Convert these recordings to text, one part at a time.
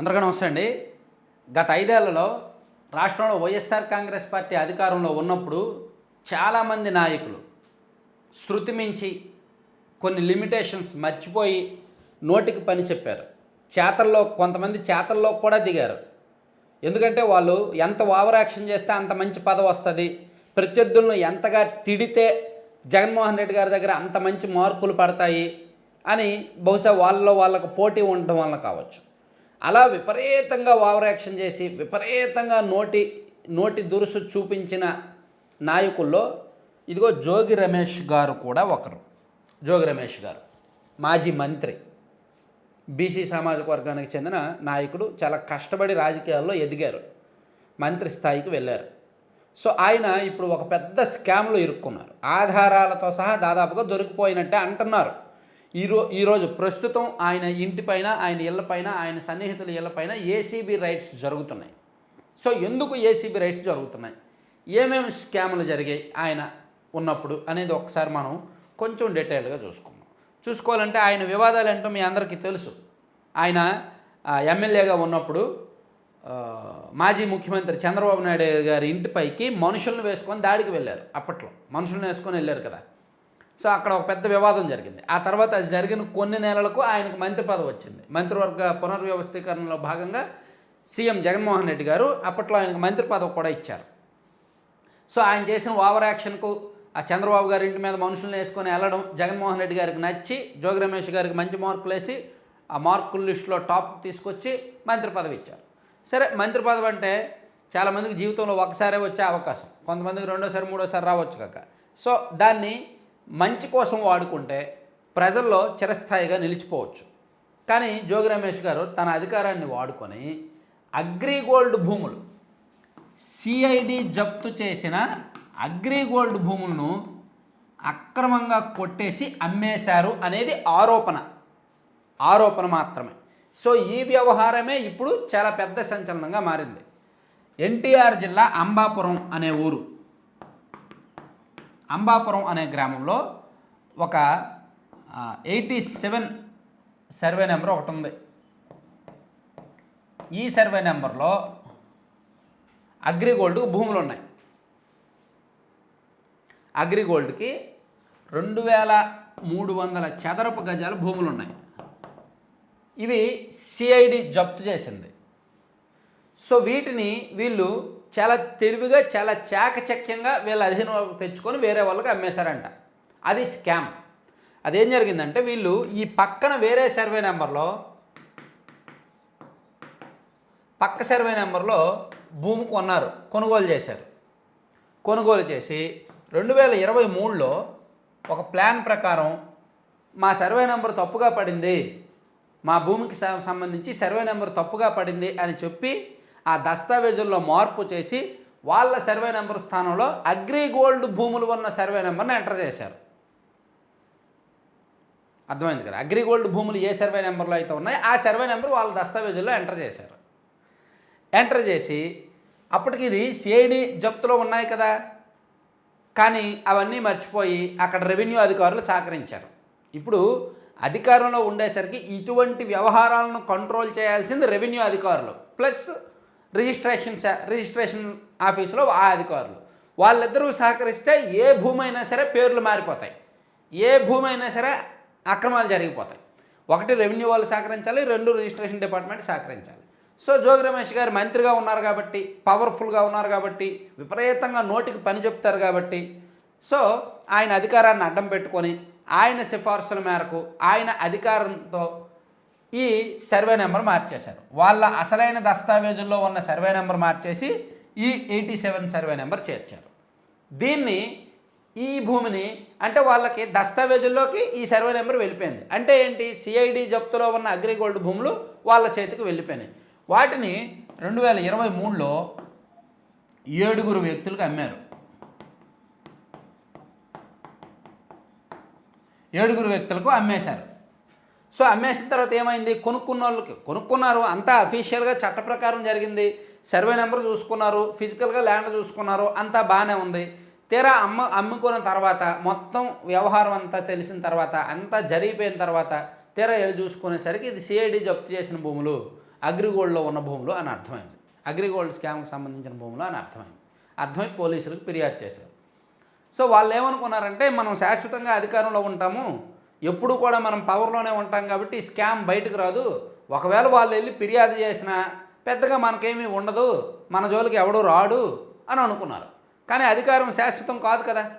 అందరికీ నమస్తే అండి. గత ఐదేళ్ళలో రాష్ట్రంలో వైఎస్ఆర్ కాంగ్రెస్ పార్టీ అధికారంలో ఉన్నప్పుడు చాలామంది నాయకులు శృతి మించి కొన్ని లిమిటేషన్స్ మర్చిపోయి నోటికి పని చెప్పారు. చేతల్లో కొంతమంది చేతల్లో కూడా దిగారు. ఎందుకంటే వాళ్ళు ఎంత ఓవర్ యాక్షన్ చేస్తే అంత మంచి పదవి వస్తుంది. ప్రత్యర్థులను ఎంతగా తిడితే జగన్మోహన్ రెడ్డి గారి దగ్గర అంత మంచి మార్కులు పడతాయి అని బహుశా వాళ్ళలో వాళ్ళకు పోటీ ఉండడం వల్ల కావచ్చు. అలా విపరీతంగా ఓవర్ యాక్షన్ చేసి విపరీతంగా నోటి నోటి దురుసు చూపించిన నాయకుల్లో ఇదిగో జోగి రమేష్ గారు కూడా ఒకరు. జోగి రమేష్ గారు మాజీ మంత్రి. బీసీ సామాజిక వర్గానికి చెందిన నాయకుడు చాలా కష్టపడి రాజకీయాల్లో ఎదిగారు. మంత్రి స్థాయికి వెళ్ళారు. సో ఆయన ఇప్పుడు ఒక పెద్ద స్కామ్లో ఇరుక్కున్నారు. ఆధారాలతో సహా దాదాపుగా దొరికిపోయినట్టే అంటున్నారు. ఈరో ఈరోజు ప్రస్తుతం ఆయన ఇంటిపైన ఆయన ఇళ్ళపైన ఆయన సన్నిహితుల ఇళ్ళపైన ఏసీబీ రైట్స్ జరుగుతున్నాయి. సో ఎందుకు ఏసీబీ రైట్స్ జరుగుతున్నాయి? ఏమేమి స్కాములు జరిగాయి ఆయన ఉన్నప్పుడు అనేది ఒకసారి మనం కొంచెం డీటెయిల్గా చూసుకుందాం. చూసుకోవాలంటే ఆయన వివాదాలు ఏంటో మీ అందరికీ తెలుసు. ఆయన ఎమ్మెల్యేగా ఉన్నప్పుడు మాజీ ముఖ్యమంత్రి చంద్రబాబు నాయుడు గారి ఇంటిపైకి మనుషులను వేసుకొని దాడికి వెళ్ళారు అప్పట్లో. మనుషులను వేసుకొని వెళ్ళారు కదా. సో అక్కడ ఒక పెద్ద వివాదం జరిగింది. ఆ తర్వాత అది జరిగిన కొన్ని నెలలకు ఆయనకు మంత్రి పదవి వచ్చింది. మంత్రివర్గ పునర్వ్యవస్థీకరణలో భాగంగా సీఎం జగన్మోహన్ రెడ్డి గారు అప్పట్లో ఆయనకు మంత్రి పదవి కూడా ఇచ్చారు. సో ఆయన చేసిన ఓవర్ యాక్షన్కు ఆ చంద్రబాబు గారి ఇంటి మీద మనుషులను వేసుకొని వెళ్ళడం జగన్మోహన్ రెడ్డి గారికి నచ్చి జోగి రమేష్ గారికి మంచి మార్కులు వేసి ఆ మార్కుల లిస్టులో టాప్ తీసుకొచ్చి మంత్రి పదవి ఇచ్చారు. సరే మంత్రి పదవి అంటే చాలామందికి జీవితంలో ఒకసారే వచ్చే అవకాశం. కొంతమందికి రెండోసారి మూడోసారి రావచ్చు కాక. సో దాన్ని మంచి కోసం వాడుకుంటే ప్రజల్లో చిరస్థాయిగా నిలిచిపోవచ్చు. కానీ జోగి రమేష్ గారు తన అధికారాన్ని వాడుకొని అగ్రిగోల్డ్ భూములు సిఐడి జప్తు చేసిన అగ్రిగోల్డ్ భూములను అక్రమంగా కొట్టేసి అమ్మేశారు అనేది ఆరోపణ. ఆరోపణ మాత్రమే. సో ఈ వ్యవహారమే ఇప్పుడు చాలా పెద్ద సంచలనంగా మారింది. ఎన్టీఆర్ జిల్లా అంబాపురం అనే ఊరు. అంబాపురం అనే గ్రామంలో ఒక ఎయిటీ సెవెన్ సర్వే నెంబర్ ఒకటి ఉంది. ఈ సర్వే నెంబర్లో అగ్రిగోల్డ్ భూములు ఉన్నాయి అగ్రిగోల్డ్కి రెండు వేల మూడు వందల చదరపు గజాల భూములు ఉన్నాయి ఇవి సిఐడి జప్తు చేసింది. సో వీటిని వీళ్ళు చాలా తెలివిగా చాలా చాకచక్యంగా వీళ్ళ అధీనంలోకి తెచ్చుకొని వేరే వాళ్ళకి అమ్మేశారంట. అది స్కామ్. అదేం జరిగిందంటే వీళ్ళు ఈ పక్కన వేరే సర్వే నెంబర్లో పక్క సర్వే నెంబర్లో భూమి కొన్నారు కొనుగోలు చేశారు. కొనుగోలు చేసి రెండు వేల ఇరవై మూడులో ఒక ప్లాన్ ప్రకారం మా సర్వే నెంబర్ తప్పుగా పడింది మా భూమికి సంబంధించి సర్వే నెంబర్ తప్పుగా పడింది అని చెప్పి ఆ దస్తావేజుల్లో మార్పు చేసి వాళ్ళ సర్వే నెంబర్ స్థానంలో అగ్రిగోల్డ్ భూములు ఉన్న సర్వే నెంబర్ని ఎంటర్ చేశారు. అర్థమైంది కదా? అగ్రిగోల్డ్ భూములు ఏ సర్వే నెంబర్లో అయితే ఉన్నాయో ఆ సర్వే నెంబర్ వాళ్ళ దస్తావేజుల్లో ఎంటర్ చేశారు. ఎంటర్ చేసి అప్పటికి ఇది సిఐడి జప్తులో ఉన్నాయి కదా. కానీ అవన్నీ మర్చిపోయి అక్కడ రెవెన్యూ అధికారులు సహకరించారు. ఇప్పుడు అధికారంలో ఉండేసరికి ఇటువంటి వ్యవహారాలను కంట్రోల్ చేయాల్సింది రెవెన్యూ అధికారులు. ప్లస్ రిజిస్ట్రేషన్ రిజిస్ట్రేషన్ ఆఫీసులో ఆ అధికారులు. వాళ్ళిద్దరూ సహకరిస్తే ఏ భూమి అయినా సరే పేర్లు మారిపోతాయి. ఏ భూమి అయినా సరే అక్రమాలు జరిగిపోతాయి. ఒకటి రెవెన్యూ వాళ్ళు సహకరించాలి రెండు రిజిస్ట్రేషన్ డిపార్ట్మెంట్ సహకరించాలి. సో జోగి రమేష్ గారు మంత్రిగా ఉన్నారు కాబట్టి పవర్ఫుల్గా ఉన్నారు కాబట్టి విపరీతంగా నోటికి పని చెప్తారు కాబట్టి సో ఆయన అధికారాన్ని అడ్డం పెట్టుకొని ఆయన సిఫార్సుల మేరకు ఆయన అధికారంతో ఈ సర్వే నెంబర్ మార్చేశారు. వాళ్ళ అసలైన దస్తావేజుల్లో ఉన్న సర్వే నెంబర్ మార్చేసి ఈ ఎయిటీ సెవెన్ సర్వే నెంబర్ చేర్చారు. దీన్ని ఈ భూమిని అంటే వాళ్ళకి దస్తావేజుల్లోకి ఈ సర్వే నెంబర్ వెళ్ళిపోయింది. అంటే ఏంటి? సిఐడి జప్తులో ఉన్న అగ్రిగోల్డ్ భూములు వాళ్ళ చేతికి వెళ్ళిపోయినాయి. వాటిని రెండు వేల ఇరవై మూడులో ఏడుగురు వ్యక్తులకు అమ్మారు. ఏడుగురు వ్యక్తులకు అమ్మేశారు. సో అమ్మేసిన తర్వాత ఏమైంది? కొనుక్కున్న వాళ్ళకి కొనుక్కున్నారు. అంతా అఫీషియల్గా చట్ట ప్రకారం జరిగింది. సర్వే నెంబర్ చూసుకున్నారు. ఫిజికల్గా ల్యాండ్ చూసుకున్నారు. అంతా బాగానే ఉంది. తీరా అమ్మ అమ్ముకున్న తర్వాత మొత్తం వ్యవహారం అంతా తెలిసిన తర్వాత అంతా జరిగిపోయిన తర్వాత తీరా వెళ్ళి చూసుకునేసరికి ఇది సిఐడి జప్తు చేసిన భూములు. అగ్రిగోల్డ్లో ఉన్న భూములు అని అర్థమైంది. అగ్రిగోల్డ్ స్కామ్కి సంబంధించిన భూములు అని అర్థమైంది. అర్థమై పోలీసులకు ఫిర్యాదు చేశారు. సో వాళ్ళు ఏమనుకున్నారంటే మనం శాశ్వతంగా అధికారంలో ఉంటాము. ఎప్పుడు కూడా మనం పవర్లోనే ఉంటాం కాబట్టి స్కామ్ బయటకు రాదు. ఒకవేళ వాళ్ళు వెళ్ళి ఫిర్యాదు చేసినా పెద్దగా మనకేమీ ఉండదు మన జోలికి ఎవడూ రాడు అని అనుకున్నారు. కానీ అధికారం శాశ్వతం కాదు కదా.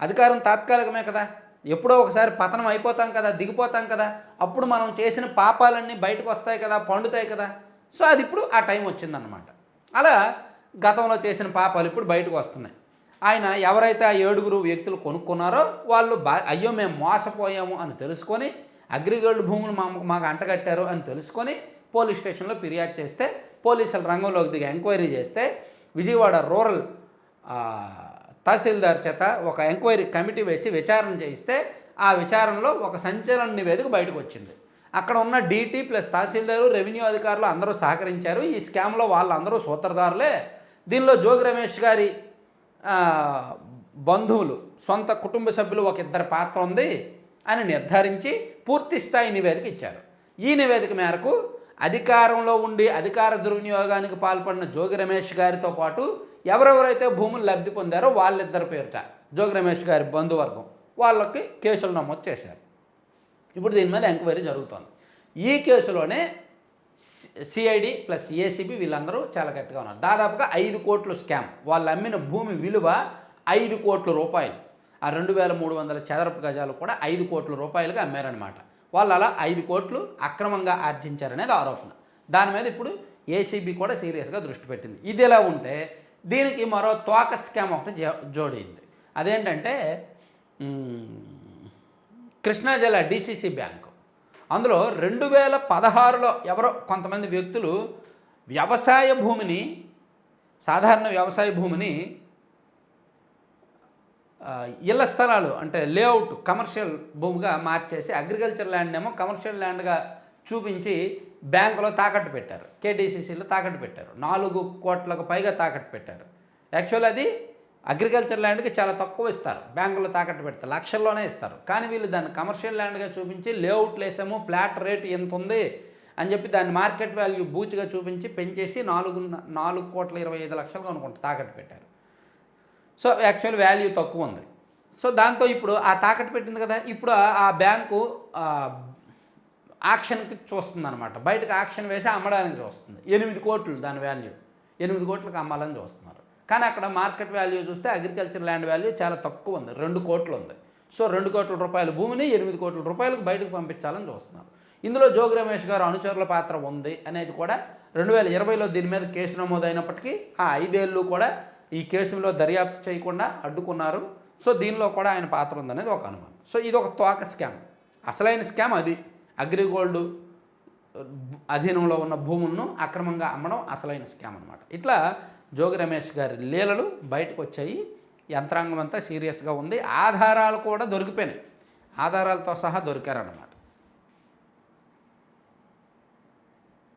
అధికారం తాత్కాలికమే కదా. ఎప్పుడో ఒకసారి పతనం అయిపోతాం కదా దిగిపోతాం కదా. అప్పుడు మనం చేసిన పాపాలన్నీ బయటకు వస్తాయి కదా పండుతాయి కదా. సో అది ఇప్పుడు ఆ టైం వచ్చిందన్నమాట. అలా గతంలో చేసిన పాపాలు ఇప్పుడు బయటకు వస్తున్నాయి. ఆయన ఎవరైతే ఆ ఏడుగురు వ్యక్తులు కొనుక్కున్నారో వాళ్ళు బా అయ్యో మేము మోసపోయాము అని తెలుసుకొని అగ్రిగోల్డ్ భూములు మా మాకు అంటగట్టారు అని తెలుసుకొని పోలీస్ స్టేషన్లో ఫిర్యాదు చేస్తే పోలీసులు రంగంలోకి దిగి ఎంక్వైరీ చేస్తే విజయవాడ రూరల్ తహసీల్దార్ చేత ఒక ఎంక్వైరీ కమిటీ వేసి విచారణ చేయిస్తే ఆ విచారణలో ఒక సంచలన నివేదిక బయటకు వచ్చింది. అక్కడ ఉన్న డీటీ ప్లస్ తహసీల్దారు రెవెన్యూ అధికారులు అందరూ సహకరించారు. ఈ స్కామ్లో వాళ్ళందరూ సూత్రధారులే. దీనిలో జోగి రమేష్ గారి బంధువులు సొంత కుటుంబ సభ్యులు ఒక ఇద్దరు పాత్ర ఉంది అని నిర్ధారించి పూర్తి స్థాయి నివేదిక ఇచ్చారు. ఈ నివేదిక మేరకు అధికారంలో ఉండి అధికార దుర్వినియోగానికి పాల్పడిన జోగి రమేష్ గారితో పాటు ఎవరెవరైతే భూములు లబ్ధి పొందారో వాళ్ళిద్దరి పేరిట జోగి రమేష్ గారి బంధువర్గం వాళ్ళకి కేసులు నమోదు చేశారు. ఇప్పుడు దీని మీద ఎంక్వైరీ జరుగుతోంది. ఈ కేసులోనే సిఐడి ప్లస్ ఏసీబీ వీళ్ళందరూ చాలా గట్టిగా ఉన్నారు. దాదాపుగా ఐదు కోట్ల స్కామ్. వాళ్ళు అమ్మిన భూమి విలువ ఐదు కోట్ల రూపాయలు. ఆ రెండు వేల మూడు వందల చదరపు గజాలు కూడా ఐదు కోట్ల రూపాయలుగా అమ్మారనమాట వాళ్ళు అలా ఐదు కోట్లు అక్రమంగా ఆర్జించారనేది ఆరోపణ. దాని మీద ఇప్పుడు ఏసీబీ కూడా సీరియస్గా దృష్టి పెట్టింది. ఇది ఎలా ఉంటే దీనికి మరో తోక స్కామ్ ఒకటి జో జోడింది. అదేంటంటే కృష్ణా జిల్లా డిసిసి బ్యాంకు. అందులో రెండు వేల పదహారులో ఎవరో కొంతమంది వ్యక్తులు వ్యవసాయ భూమిని సాధారణ వ్యవసాయ భూమిని ఇళ్ళ స్థలాలు అంటే లేఅవుట్ కమర్షియల్ భూమిగా మార్చేసి అగ్రికల్చర్ ల్యాండ్ ఏమో కమర్షియల్ ల్యాండ్గా చూపించి బ్యాంకులో తాకట్టు పెట్టారు. కేడీసీసీలో తాకట్టు పెట్టారు. నాలుగు కోట్లకు పైగా తాకట్టు పెట్టారు. యాక్చువల్ అది అగ్రికల్చర్ ల్యాండ్కి చాలా తక్కువ ఇస్తారు. బ్యాంకులో తాకట్టు పెడతారు లక్షల్లోనే ఇస్తారు. కానీ వీళ్ళు దాన్ని కమర్షియల్ ల్యాండ్గా చూపించి లేఅవుట్లు వేసాము ఫ్లాట్ రేట్ ఎంత ఉంది అని చెప్పి దాన్ని మార్కెట్ వాల్యూ బూచిగా చూపించి పెంచేసి నాలుగు నాలుగు కోట్ల ఇరవై ఐదు లక్షలు కొనుక్కుంటారు తాకట్టు పెట్టారు. సో యాక్చువల్ వాల్యూ తక్కువ ఉంది. సో దాంతో ఇప్పుడు ఆ తాకట్టు పెట్టింది కదా ఇప్పుడు ఆ- బ్యాంకు ఆక్షన్కి చూస్తుంది అనమాట బయటకు ఆక్షన్ వేసి అమ్మడానికి చూస్తుంది. ఎనిమిది కోట్లు దాని వాల్యూ. ఎనిమిది కోట్లకు అమ్మాలని చూస్తున్నారు. కానీ అక్కడ మార్కెట్ వాల్యూ చూస్తే అగ్రికల్చర్ ల్యాండ్ వాల్యూ చాలా తక్కువ ఉంది. రెండు కోట్లు ఉంది. సో రెండు కోట్ల రూపాయల భూమిని ఎనిమిది కోట్ల రూపాయలకు బయటకు పంపించాలని చూస్తున్నారు. ఇందులో జోగి రమేష్ గారు అనుచరుల పాత్ర ఉంది అనేది కూడా రెండు వేల ఇరవైలో దీని మీద కేసు నమోదైనప్పటికీ ఆ ఐదేళ్ళు కూడా ఈ కేసులో దర్యాప్తు చేయకుండా అడ్డుకున్నారు. సో దీనిలో కూడా ఆయన పాత్ర ఉందనేది ఒక అనుమానం. సో ఇది ఒక తోక స్కామ్. అసలైన స్కామ్ అది. అగ్రిగోల్డ్ అధీనంలో ఉన్న భూములను అక్రమంగా అమ్మడం అసలైన స్కామ్ అనమాట ఇట్లా జోగి రమేష్ గారి లీలలు బయటకు వచ్చాయి యంత్రాంగం అంతా సీరియస్గా ఉంది. ఆధారాలు కూడా దొరికిపోయినాయి. ఆధారాలతో సహా దొరికారన్నమాట.